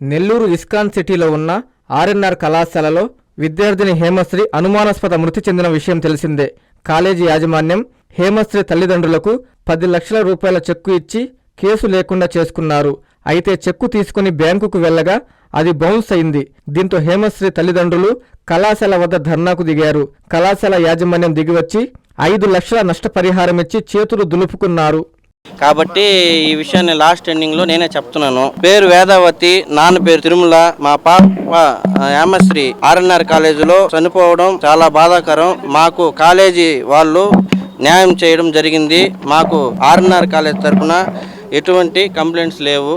Nellore ISKCON సిటీలో ఉన్న RNR కళాశాలలో విద్యార్థిని హేమశ్రీ అనుమానాస్పద మృతి చెందిన విషయం తెలిసిందే. కాలేజీ యాజమాన్యం హేమశ్రీ తల్లిదండ్రులకు పది లక్షల రూపాయల చెక్కు ఇచ్చి కేసు లేకుండా చేసుకున్నారు. అయితే చెక్కు తీసుకుని బ్యాంకుకు వెళ్ళగా అది బౌన్స్ అయింది. దీంతో హేమశ్రీ తల్లిదండ్రులు కళాశాల వద్ద ధర్నాకు దిగారు. కళాశాల యాజమాన్యం దిగివచ్చి ఐదు లక్షల నష్టపరిహారం ఇచ్చి చేతులు దులుపుకున్నారు. కాబట్టి ఈ విషయాన్ని లాస్ట్ ఎండింగ్లో నేనే చెప్తున్నాను. పేరు వేదావతి నాన్న పేరు తిరుమల. మా పాప యామశ్రీ ఆర్ఎన్ఆర్ కాలేజీలో చనిపోవడం చాలా బాధాకరం. మాకు కాలేజీ వాళ్ళు న్యాయం చేయడం జరిగింది. మాకు ఆర్ఎన్ఆర్ కాలేజ్ తరఫున ఎటువంటి కంప్లైంట్స్ లేవు.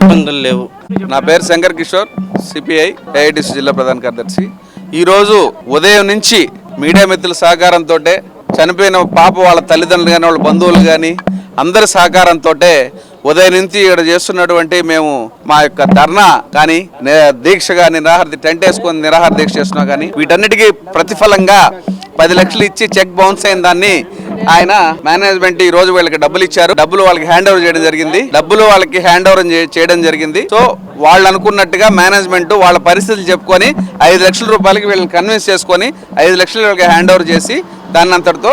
ఇబ్బందులు లేవు. నా పేరు శంకర్ కిషోర్ సిపిఐ ఏఐటిసి జిల్లా ప్రధాన కార్యదర్శి. ఈరోజు ఉదయం నుంచి మీడియా మిత్రుల సహకారంతో చనిపోయిన పాప వాళ్ళ తల్లిదండ్రులు కానీ వాళ్ళ బంధువులు కానీ అందరి సహకారంతో ఉదయం నుంచి ఇక్కడ చేస్తున్నటువంటి మేము మా యొక్క ధర్నా కానీ దీక్ష కానీ నిరాహార టెంట్ వేసుకొని నిరాహార దీక్ష చేస్తున్నాం కానీ వీటన్నిటికీ ప్రతిఫలంగా పది లక్షలు ఇచ్చి చెక్ బౌన్స్ అయిన దాన్ని ఆయన మేనేజ్మెంట్ ఈ రోజు వీళ్ళకి డబ్బులు ఇచ్చారు. డబ్బులు వాళ్ళకి హ్యాండ్ ఓవర్ చేయడం జరిగింది. డబ్బులు వాళ్ళకి హ్యాండ్ ఓవర్ చేయడం జరిగింది. సో వాళ్ళు అనుకున్నట్టుగా మేనేజ్మెంట్ వాళ్ళ పరిస్థితులు చెప్పుకొని ఐదు లక్షల రూపాయలకి వీళ్ళని కన్విన్స్ చేసుకొని ఐదు లక్షలు వీళ్ళకి హ్యాండ్ ఓవర్ చేసి దాన్ని అంతటితో